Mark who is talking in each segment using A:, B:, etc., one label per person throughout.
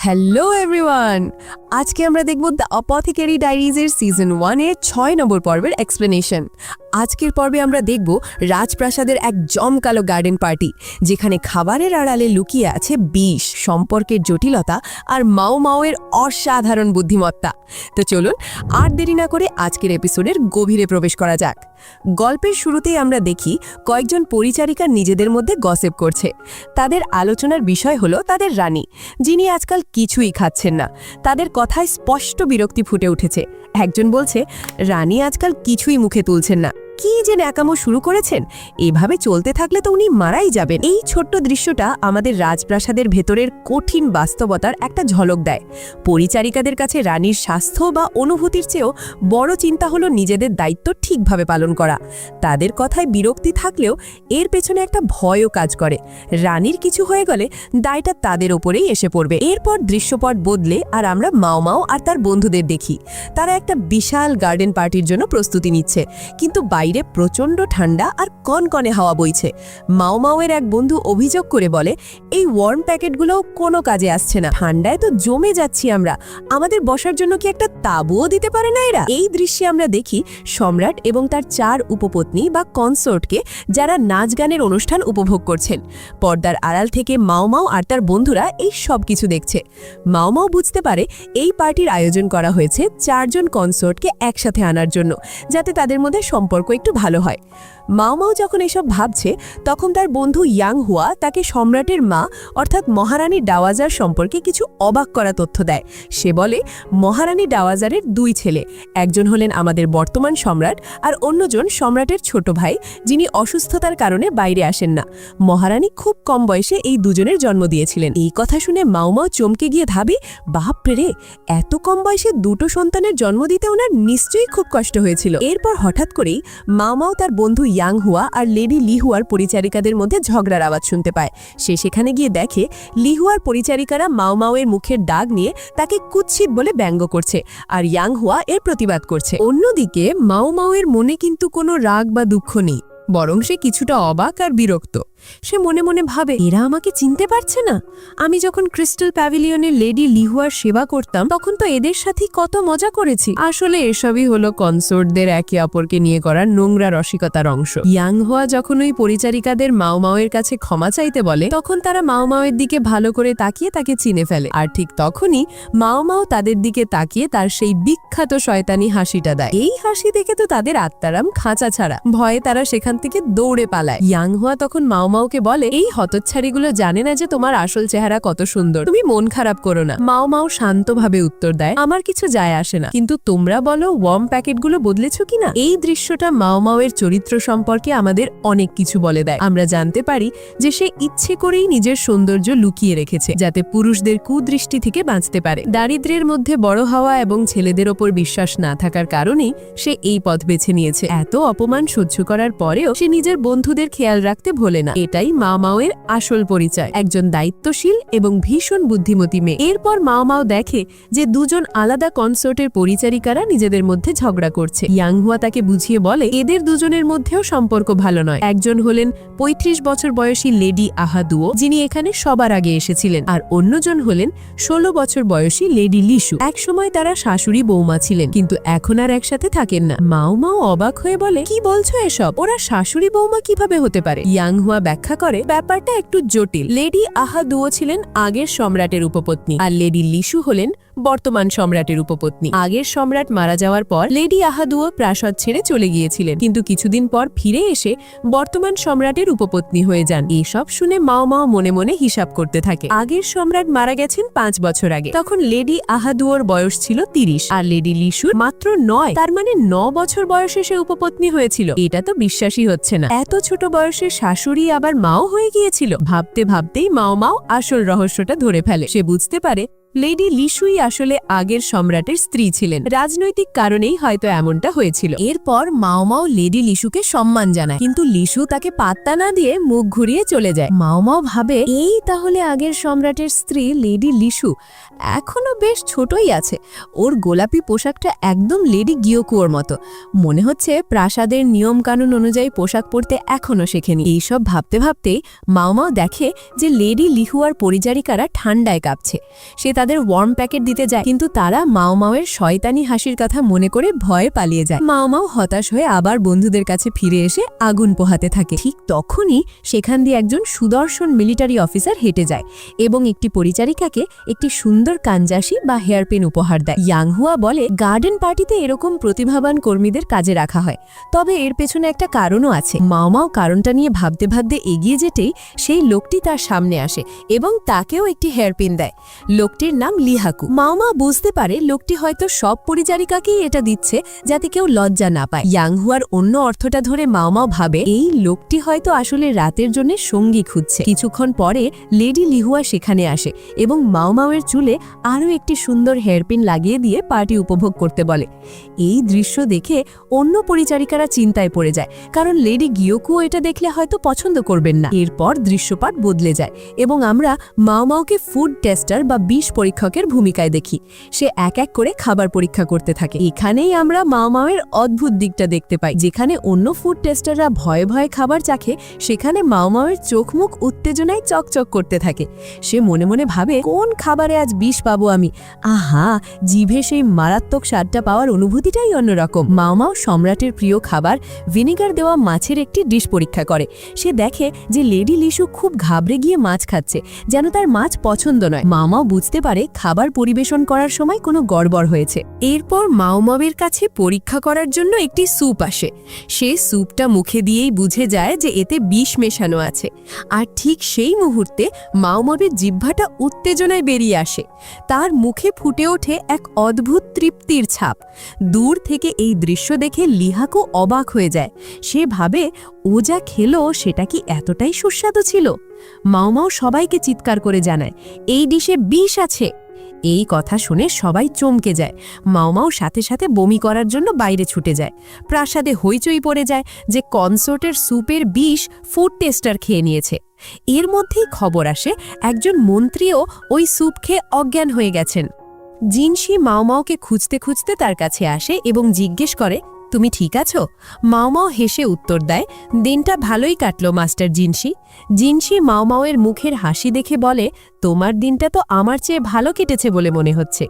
A: Hello everyone আজকে আমরা দেখব দ্য অপথিকারি ডায়েরিজের সিজন ওয়ানের ছয় নম্বর পর্বের এক্সপ্লেনেশন আজকের পর্বে আমরা দেখব রাজপ্রাসাদের এক জমকালো গার্ডেন পার্টি, যেখানে খাবারের আড়ালে লুকিয়ে আছে বিষ, সম্পর্কের জটিলতা আর মাও মাওয়ের অসাধারণ বুদ্ধিমত্তা। তো চলুন, আর দেরি না করে আজকের এপিসোডের গভীরে প্রবেশ করা যাক। গল্পের শুরুতেই আমরা দেখি কয়েকজন পরিচারিকা নিজেদের মধ্যে গসেপ করছে। তাদের আলোচনার বিষয় হলো তাদের রানী, যিনি আজকাল কিছুই খাচ্ছেন না। তাদের কথায় স্পষ্ট বিরক্তি ফুটে উঠেছে। একজন বলছে রানী আজকাল কিছুই মুখে তুলছেন না। কি যে ন্যাকামো শুরু করেছেন? এভাবে চলতে থাকলে তো উনি মারাই যাবেন। এই ছোট্ট দৃশ্যটা আমাদের রাজপ্রাসাদের ভেতরের কঠিন বাস্তবতার একটা ঝলক দেয়। পরিচারিকাদের কাছে রানীর স্বাস্থ্য বা অনুভূতির চেয়েও বড় চিন্তা হলো নিজেদের দায়িত্ব ঠিকভাবে পালন করা। তাদের কথায় বিরক্তি থাকলেও এর পেছনে একটা ভয়ও কাজ করে। রানীর কিছু হয়ে গেলে দায়টা তাদের ওপরেই এসে পড়বে। এরপর দৃশ্যপট বদলে আর আমরা মাও মাও আর তার বন্ধুদের দেখি। তারা একটা বিশাল গার্ডেন পার্টির জন্য প্রস্তুতি নিচ্ছে। কিন্তু বাইরে প্রচণ্ড ঠান্ডা আর কনকনে হাওয়া বইছে। মাও মাওয়ের এক বন্ধু অভিযোগ করে বলে, এই ওয়ার্ম প্যাকেটগুলো কোনো কাজে আসছে না। ঠান্ডায় তো জমে যাচ্ছি আমরা। আমাদের বসার জন্য কি একটা তাঁবুও দিতে পারে না এরা? এই দৃশ্যে আমরা দেখি সম্রাট এবং তার চার উপপত্নী বা কনসোর্টকে যারা নাচ গানের অনুষ্ঠান উপভোগ করছেন। পর্দার আড়াল থেকে মাও মাও আর তার বন্ধুরা এই সব কিছু দেখছে। মাও মাও বুঝতে পারে এই পার্টির আয়োজন করা হয়েছে চারজন কনসোর্টকে একসাথে আনার জন্য, যাতে তাদের মধ্যে সম্পর্ক একটু ভালো হয়। মাও মাও যখন এসব ভাবছে, তখন তার বন্ধু ইয়াং হুয়া তাকে সম্রাটের মা, অর্থাৎ মহারানী ডাওয়াজার সম্পর্কে কিছু অবাক করা তথ্য দেয়। সে বলে, মহারানী ডাওয়াজারের দুই ছেলে, একজন হলেন আমাদের বর্তমান সম্রাট আর অন্যজন সম্রাটের ছোট ভাই, যিনি অসুস্থতার কারণে বাইরে আসেন না। মহারানী খুব কম বয়সে এই দুজনের জন্ম দিয়েছিলেন। এই কথা শুনে মাউমাও চমকে গিয়ে ভাবে বাপরে রে, এত কম বয়সে দুটো সন্তানের জন্ম দিতে ওনার নিশ্চয়ই খুব কষ্ট হয়েছিল। এরপর হঠাৎ করেই মাওমাও তার বন্ধু ইয়াং হুয়া আর লেডি লিহুয়ার পরিচারিকাদের মধ্যে ঝগড়ার আওয়াজ শুনতে পায়। সে সেখানে গিয়ে দেখে লিহুয়ার পরিচারিকারা মাও মাওমাওয়ের মুখের দাগ নিয়ে তাকে কুৎসিত বলে ব্যঙ্গ করছে আর ইয়াং হুয়া এর প্রতিবাদ করছে। অন্যদিকে মাওমাওয়ের মনে কিন্তু কোনো রাগ বা দুঃখ নেই, বরং সে কিছুটা অবাক আর বিরক্ত। সে মনে মনে ভাবে, এরা আমাকে চিনতে পারছে না। আমি যখন ক্রিস্টাল প্যাভিলিয়নের লেডি লিহুয়ার সেবা করতাম, তখন তো এদের সাথে কত মজা করেছি। আসলে এসবই হলো কনসোর্টদের একে অপরকে নিয়ে করার নোংরা রসিকতার অংশ। ইয়াং হওয়া যখন ওই পরিচারিকাদের মাও মাওয়ের কাছে ক্ষমা চাইতে বলে, তখন তারা মাও মাওয়ের দিকে ভালো করে তাকিয়ে তাকে চিনে ফেলে। আর ঠিক তখনই মাও মাও তাদের দিকে তাকিয়ে তার সেই বিখ্যাত শয়তানি হাসিটা দেয়। এই হাসি দেখে তো তাদের আত্মারাম খাঁচা ছাড়া। ভয়ে তারা সেখান থেকে দৌড়ে পালায়। ইয়াং হওয়া তখন মাও মাওকে বলে, এই হতচ্ছাড়িগুলো জানে না যে তোমার আসল চেহারা কত সুন্দর। তুমি মন খারাপ করো না। মাও মাও শান্তভাবে উত্তর দেয়, আমার কিছু যায় আসে না। কিন্তু তোমরা বলো ওয়ার্ম প্যাকেটগুলো বদলেছো কিনা? এই দৃশ্যটা মাও মাওয়ের চরিত্র সম্পর্কে আমাদের অনেক কিছু বলে দেয়। আমরা জানতে পারি যে সে ইচ্ছে করেই নিজের সৌন্দর্য লুকিয়ে রেখেছে, যাতে পুরুষদের কুদৃষ্টি থেকে বাঁচতে পারে। দারিদ্র্যের মধ্যে বড় হওয়া এবং ছেলেদের ওপর বিশ্বাস না থাকার কারণেই সে এই পথ বেছে নিয়েছে। এত অপমান সহ্য করার পরেও সে নিজের বন্ধুদের খেয়াল রাখতে ভোলে না। এটাই মা মাওয়ের আসল পরিচয়। একজন দায়িত্বশীল এবং ভীষণ বুদ্ধিমতী মেয়ে। এরপর মা মাও দেখে যে দুজন আলাদা কনসার্টের পরিচারিকারা নিজেদের মধ্যে ঝগড়া করছে। ইয়াংহুয়া তাকে বুঝিয়ে বলে, এদের দুজনের মধ্যেও সম্পর্ক ভালো নয়। একজন হলেন ৩৫ বছর বয়সী লেডি আহাদুও যিনি এখানে সবার আগে এসেছিলেন। আর অন্যজন হলেন ১৬ বছর বয়সী লেডি লিসু। একসময় তারা শাশুড়ি বৌমা ছিলেন, কিন্তু এখন আর একসাথে থাকেন না। মাও মাও অবাক হয়ে বলে, কি বলছো এসব? ওরা শাশুড়ি বৌমা কীভাবে হতে পারে? ইয়াংহুয়া ব্যাখ্যা করে, ব্যাপারটা একটু জটিল। লেডি আহা আহাদুও ছিলেন আগের সম্রাটের উপপত্নী। আর লেডি লিসু হলেন বর্তমান সম্রাটের উপপত্নী। আগের সম্রাট মারা যাওয়ার পর লেডি আহাদুও প্রাসাদ ছেড়ে চলে গিয়েছিলেন। কিন্তু কিছুদিন পর ফিরে এসে বর্তমান সম্রাটের উপপত্নী হয়ে যান। এসব শুনে মাও মাও মনে মনে হিসাব করতে থাকে। আগের সম্রাট মারা গেছেন পাঁচ বছর আগে। তখন লেডি আহাদুয়োর বয়স ছিল তিরিশ। আর লেডি লিসুর মাত্র নয়। তার মানে ন বছর বয়সে সে উপপত্নী হয়েছিল। এটা তো বিশ্বাসই হচ্ছে না। এত ছোট বয়সে শাশুড়ি আবার মাও হয়ে গিয়েছিল। ভাবতে ভাবতেই মাও মাও আসল রহস্যটা ধরে ফেলে। সে বুঝতে পারে লেডি লিসুই আসলে আগের সম্রাটের স্ত্রী ছিলেন। রাজনৈতিক কারণেই হয়তো এমনটা হয়েছিল। এরপর মাও মাও লেডি লিসুকে সম্মান জানায়। কিন্তু লিসু তাকে পাত্তা না দিয়ে মুখ ঘুরিয়ে চলে যায়। মাও মাও ভাবে, এই তাহলে আগের সম্রাটের স্ত্রী লেডি লিসু এখনও বেশ ছোটই আছে। ওর গোলাপি পোশাকটা একদম লেডি গিয়োকুয়োর মতো। মনে হচ্ছে প্রাসাদের নিয়ম কানুন অনুযায়ী পোশাক পরতে এখনও শেখেনি। এইসব ভাবতে ভাবতেই মাও মাও দেখে যে লেডি লিহুয়ার পরিচারিকারা ঠান্ডায় কাঁপছে। সে তাদের ওয়ার্ম প্যাকেট দিতে যায়। কিন্তু তারা মাও মাওয়ের শয়তানি হাসির কথা মনে করে ভয়ে পালিয়ে যায়। মাও মাও হতাশ হয়ে আবার বন্ধুদের কাছে ফিরে এসে আগুন পোহাতে থাকে। ঠিক তখনই সেখান দিয়ে একজন সুদর্শন মিলিটারি অফিসার হেঁটে যায় এবং একটি পরিচারিকাকে একটি সুন্দর কাঞ্জাসি বা হেয়ারপিন উপহার দেয়। ইয়াংহুয়া বলে গার্ডেন পার্টিতে এরকম প্রতিভাবান কর্মীদের কাজে রাখা হয়। তবে এর পেছনে একটা কারণও আছে মাওমাও কারণটা নিয়ে ভাবতে ভাবতে এগিয়ে যেতেই সেই লোকটি তার সামনে আসে এবং তাকেও একটি হেয়ারপিন দেয়। লোকটির নাম লিহাকু। মাওমা বুঝতে পারে লোকটি হয়তো সব পরিচারিকাকেই এটা দিচ্ছে, যাতে কেউ লজ্জা না পায়। ইয়াংহুয়ার অন্য অর্থটা ধরে মাওমাও ভাবে, এই লোকটি হয়তো আসলে রাতের জন্য সঙ্গী খুঁজছে। কিছুক্ষণ পরে লেডি লিহুয়া সেখানে আসে এবং মাওমাওয়ের চুলে আরও একটি সুন্দর হেয়ারপিন লাগিয়ে দিয়ে পার্টি উপভোগ করতে বলে। এই দৃশ্য দেখে অন্য পরিচারিকারা চিন্তায় পড়ে যায়, কারণ লেডি গিয়োকুও এটা দেখলে হয়তো পছন্দ করবেন না। এরপর দৃশ্যপাট বদলে যায় এবং আমরা মাওমাওকে ফুড টেস্টার বা বিষ পরীক্ষকের ভূমিকায় দেখি। সে এক এক করে খাবার পরীক্ষা করতে থাকে। এখানেই আমরা মাওমাওয়ের অদ্ভুত দিকটা দেখতে পাই, যেখানে অন্য ফুড টেস্টাররা ভয়ে ভয়ে খাবার চাখে সেখানে মাওমাওয়ের চোখ মুখ উত্তেজনায় চকচক করতে থাকে। সে মনে মনে ভাবে, কোন খাবারে আজ বিষ পাবো আমি? আহা, জিভে সেই মারাত্মক স্বাদটা পাওয়ার অনুভূতিটাই অন্যরকম। মাওমাও সম্রাটের প্রিয় খাবার ভিনেগার দেওয়া মাছের একটি ডিশ পরীক্ষা করে। সে দেখে যে লেডি লিসু খুব ঘাবড়ে গিয়ে মাছ খাচ্ছে, যেন তার মাছ পছন্দ নয়। মামাও বুঝতে পারে খাবার পরিবেশন করার সময় কোনো গড়বড় হয়েছে। এরপর মাওমাবের কাছে পরীক্ষা করার জন্য একটি স্যুপ আসে। সে স্যুপটা মুখে দিয়েই বুঝে যায় যে এতে বিষ মেশানো আছে। আর ঠিক সেই মুহূর্তে মাওমাবের জিহ্বাটা উত্তেজনায় বেরিয়ে আসে। তার মুখে ফুটে ওঠে এক অদ্ভুত তৃপ্তির ছাপ। দূর থেকে এই দৃশ্য দেখে লিহাকও অবাক হয়ে যায়। সে ভাবে, ও যা খেলো সেটা কি এতটাই সুস্বাদু ছিল? মাওমাও সবাইকে চিৎকার করে জানায়, এই ডিশে বিষ আছে। এই কথা শুনে সবাই চমকে যায়। মাওমাও সাথে সাথে বমি করার জন্য বাইরে ছুটে যায়। প্রাসাদে হইচই পড়ে যায় যে কনসোর্টের স্যুপের বিষ ফুড টেস্টার খেয়ে নিয়েছে। এর মধ্যেই খবর আসে, একজন মন্ত্রীও ওই স্যুপ খেয়ে অজ্ঞান হয়ে গেছেন। জিনসি মাওমাওকে খুঁজতে খুঁজতে তার কাছে আসে এবং জিজ্ঞেস করে তুমি ঠিক আছো? মাওমাও হেসে উত্তর দেয়, দিনটা ভালোই কাটল, মাস্টার জিনসি। জিনসি মাওমাওয়ের মুখের হাসি দেখে বলে তোমার দিনটা তো আমার চেয়ে ভালো কেটেছে বলে মনে হচ্ছে।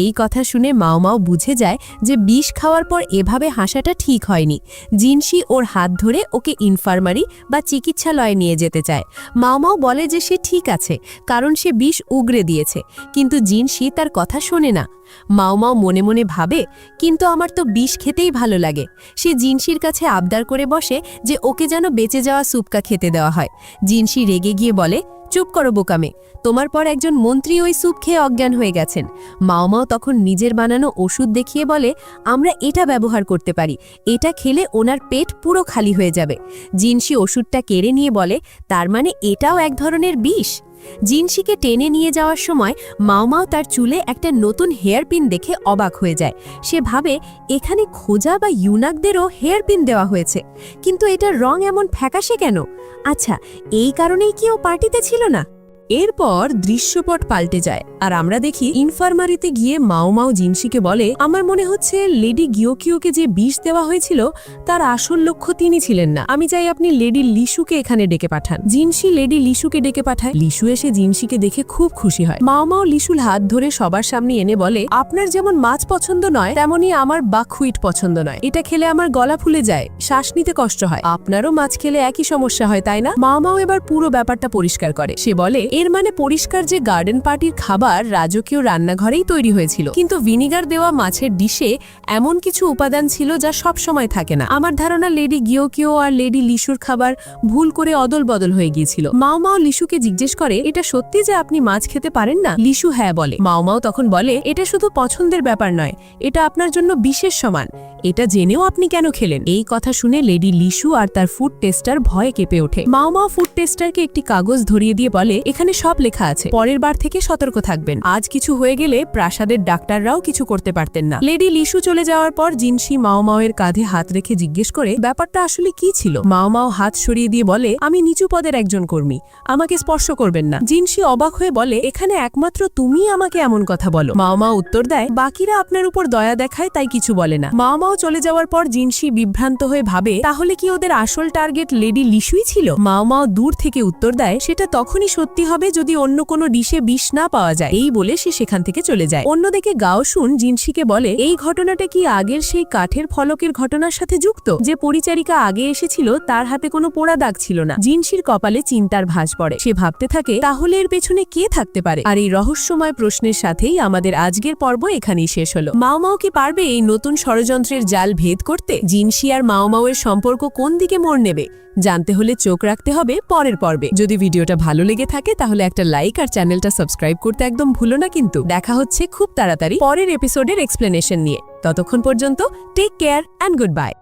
A: এই কথা শুনে মাওমাও বুঝে যায় যে বিষ খাওয়ার পর এভাবে হাসাটা ঠিক হয়নি। জিনসি ওর হাত ধরে ওকে ইনফার্মারি বা চিকিৎসালয়ে নিয়ে যেতে চায়। মাওমাও বলে যে সে ঠিক আছে, কারণ সে বিষ উগরে দিয়েছে, কিন্তু জিনসি তার কথা শোনে না। মাওমাও মনে মনে ভাবে, কিন্তু আমার তো বিষ খেতেই ভালো লাগে। সে জিনসির কাছে আবদার করে বসে যে ওকে যেন বেঁচে যাওয়া সুপকা খেতে দেওয়া হয়। জিনসি রেগে গিয়ে বলে চুপ করো বোকামে। তোমার পর একজন মন্ত্রী ওই স্যুপ খেয়ে অজ্ঞান হয়ে গেছেন। মাওমাও তখন নিজের বানানো ওষুধ দেখিয়ে বলে, আমরা এটা ব্যবহার করতে পারি। এটা খেলে ওনার পেট পুরো খালি হয়ে যাবে। জিনসি ওষুধটা কেড়ে নিয়ে বলে, তার মানে এটাও এক ধরনের বিষ? জিনসিকে টেনে নিয়ে যাওয়ার সময় মাওমাও তার চুলে একটা নতুন হেয়ারপিন দেখে অবাক হয়ে যায়। সে ভাবে, এখানে খোঁজা বা ইউনাকদেরও হেয়ারপিন দেওয়া হয়েছে। কিন্তু এটার রং এমন ফ্যাকাশে কেন? আচ্ছা এই কারণেই কি ও পার্টিতে ছিল না? এরপর দৃশ্যপট পাল্টে যায়। আর আমরা দেখি ইনফার্মারিতে গিয়ে মাও মাও জিনসিকে বলে, আমার মনে হচ্ছে লেডি গিওকিওকে যে বিষ দেওয়া হয়েছিল, তার আসল লক্ষ্য তিনি ছিলেন না। আমি চাই আপনি লেডি লিসুকে এখানে ডেকে পাঠান। জিনসি লেডি লিসুকে ডেকে পাঠায়। লিসু এসে জিনসিকে দেখে খুব খুশি হয়। মাও মাও লিসুর হাত ধরে সবার সামনে এনে বলে, আপনার যেমন মাছ পছন্দ নয়, তেমনই আমার বাকহুইট পছন্দ নয়। এটা খেলে আমার গলা ফুলে যায়, শ্বাস নিতে কষ্ট হয়। আপনারও মাছ খেলে একই সমস্যা হয়, তাই না? মা মাও এবার পুরো ব্যাপারটা পরিষ্কার করে। সে বলে, এর মানে পরিষ্কার যে গার্ডেন পার্টির খাবার রাজকীয় রান্নাঘরেই তৈরি হয়েছিল। কিন্তু ভিনিগার দেওয়া মাছের ডিশে এমন কিছু উপাদান ছিল যা সব সময় থাকে না। আমার ধারণা লেডি গিওকিও আর লেডি লিসুর খাবার ভুল করে অদল বদল হয়ে গিয়েছিল। মাও মাও লিসুকে জিজ্ঞেস করে, এটা সত্যি যে আপনি মাছ খেতে পারেন না? লিসু হ্যাঁ বলে। মাও মাও তখন বলে, এটা শুধু পছন্দের ব্যাপার নয়, এটা আপনার জন্য বিশেষ সমান। এটা জেনেও আপনি কেন খেলেন? এই কথা শুনে লেডি লিসু আর তার ফুড টেস্টার ভয়ে কেঁপে ওঠে। মাও মাও ফুড টেস্টারকে একটি কাগজ ধরিয়ে দিয়ে বলে, এখানে সব লেখা আছে, পরের বার থেকে সতর্ক থাকবেন। আজ কিছু হয়ে গেলে প্রাসাদের ডাক্তাররাও কিছু করতে পারতেন না। লেডি লিসু চলে যাওয়ার পর জিনসি মাওয়ের কাঁধে হাত রেখে জিজ্ঞেস করে, ব্যাপারটা আসলে কি ছিল? মাও হাত সরিয়ে দিয়ে বলে, আমি নিচু পদের একজন কর্মী। আমাকে স্পর্শ করবেন না। জিনসি অবাক হয়ে বলে, এখানে একমাত্র তুমি আমাকে এমন কথা বলো। মাও উত্তর দেয়, বাকিরা আপনার উপর দয়া দেখায়, তাই কিছু বলে না। মাও চলে যাওয়ার পর জিনসি বিভ্রান্ত হয়ে ভাবে, তাহলে কি ওদের আসল টার্গেট লেডি লিসুই ছিল? মাও দূর থেকে উত্তর দেয়, সেটা তখনই সত্যি হবে যদি অন্য কোনো ডিশে বিষ না পাওয়া যায়। চায় এই বলে সে সেখান থেকে চলে যায়। অন্যদিকে গাও শুন জিনসিকে বলে, এই ঘটনাটা কি আগের সেই কাঠের ফলকের ঘটনার সাথে যুক্ত? যে পরিচারিকা আগে এসেছিল, তার হাতে কোনো পোড়া দাগ ছিল না। জিনসির কপালে চিন্তার ভাস পড়ে। সে ভাবতে থাকে, তাহলে এর পেছনে কে থাকতে পারে? আর এই রহস্যময় প্রশ্নের সাথেই আমাদের আজকের পর্ব এখানেই শেষ হলো। মাও মাও কি পারবে এই নতুন ষড়যন্ত্রের জাল ভেদ করতে? জিনসি আর মাও মাওয়ের সম্পর্ক কোন দিকে মোড় নেবে? জানতে হলে চোখ রাখতে হবে পরের পর্বে। যদি ভিডিওটা ভালো লেগে থাকে, তাহলে একটা লাইক আর চ্যানেলটা সাবস্ক্রাইব করতে একদম ভুলো না কিন্তু। দেখা হচ্ছে খুব তাড়াতাড়ি পরের এপিসোডের এক্সপ্লেনেশন নিয়ে। ততক্ষণ পর্যন্ত take care and good bye